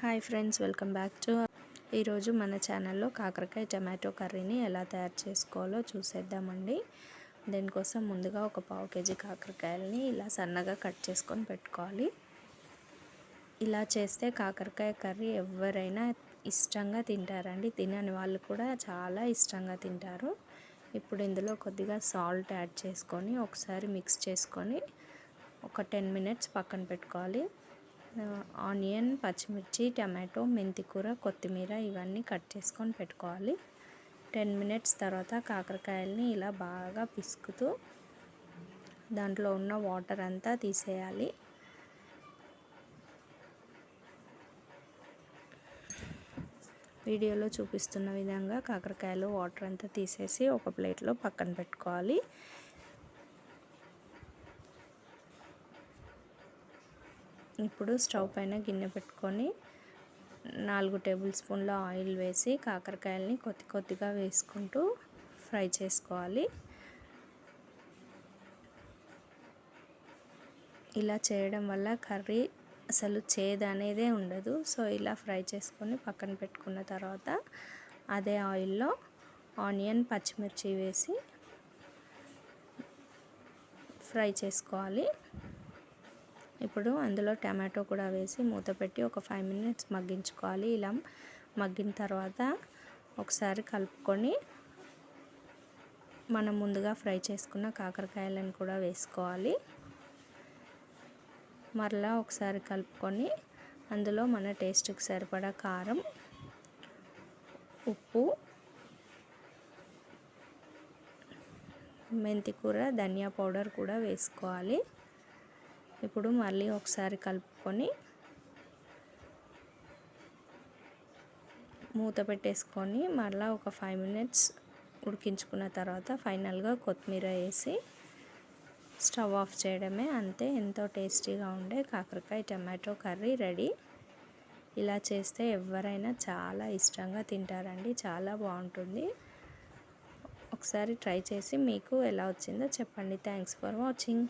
Hi friends welcome back to ఈరోజు మన ఛానల్లో కాకరకాయ టమాటో కర్రీని ఎలా తయారు చేసుకోవాలో చూసేద్దామండి. దీనికోసం ముందుగా ఒక పావు కేజీ కాకరకాయలని ఇలా సన్నగా కట్ చేసుకొని పెట్టుకోవాలి. ఇలా చేస్తే కాకరకాయ కర్రీ ఎవరైనా ఇష్టంగా తింటారండి. తినని వాళ్ళు కూడా చాలా ఇష్టంగా తింటారు. ఇప్పుడు ఇందులో కొద్దిగా సాల్ట్ యాడ్ చేసుకొని ఒకసారి మిక్స్ చేసుకొని ఒక టెన్ మినిట్స్ పక్కన పెట్టుకోవాలి. ఆనియన్ పచ్చిమిర్చి టమాటో మెంతికూర కొత్తిమీర ఇవన్నీ కట్ చేసుకొని పెట్టుకోవాలి. టెన్ మినిట్స్ తర్వాత కాకరకాయలని ఇలా బాగా పిసుకుతూ దాంట్లో ఉన్న వాటర్ అంతా తీసేయాలి. వీడియోలో చూపిస్తున్న విధంగా కాకరకాయలు వాటర్ అంతా తీసేసి ఒక ప్లేట్లో పక్కన పెట్టుకోవాలి. ఇప్పుడు స్టవ్ పైన గిన్నె పెట్టుకొని నాలుగు టేబుల్ స్పూన్ల ఆయిల్ వేసి కాకరకాయలని కొద్ది కొద్దిగా వేసుకుంటూ ఫ్రై చేసుకోవాలి. ఇలా చేయడం వల్ల కర్రీ అసలు చేదు అనేదే ఉండదు. సో ఇలా ఫ్రై చేసుకొని పక్కన పెట్టుకున్న తర్వాత అదే ఆయిల్లో ఆనియన్ పచ్చిమిర్చి వేసి ఫ్రై చేసుకోవాలి. ఇప్పుడు అందులో టమాటో కూడా వేసి మూత పెట్టి ఒక ఫైవ్ మినిట్స్ మగ్గించుకోవాలి. ఇలా మగ్గిన తర్వాత ఒకసారి కలుపుకొని మనం ముందుగా ఫ్రై చేసుకున్న కాకరకాయలను కూడా వేసుకోవాలి. మరలా ఒకసారి కలుపుకొని అందులో మన టేస్ట్కి సరిపడా కారం ఉప్పు మెంతి కూర ధనియా పౌడర్ కూడా వేసుకోవాలి. ఇప్పుడు మళ్ళీ ఒకసారి కలుపుకొని మూత పెట్టేసుకొని మళ్ళీ ఒక ఫైవ్ మినిట్స్ ఉడికించుకున్న తర్వాత ఫైనల్గా కొత్తిమీర వేసి స్టవ్ ఆఫ్ చేయడమే. అంతే ఎంతో టేస్టీగా ఉండే కాకరకాయ టమాటో కర్రీ రెడీ. ఇలా చేస్తే ఎవరైనా చాలా ఇష్టంగా తింటారండి. చాలా బాగుంటుంది. ఒకసారి ట్రై చేసి మీకు ఎలా వచ్చిందో చెప్పండి. Thanks for watching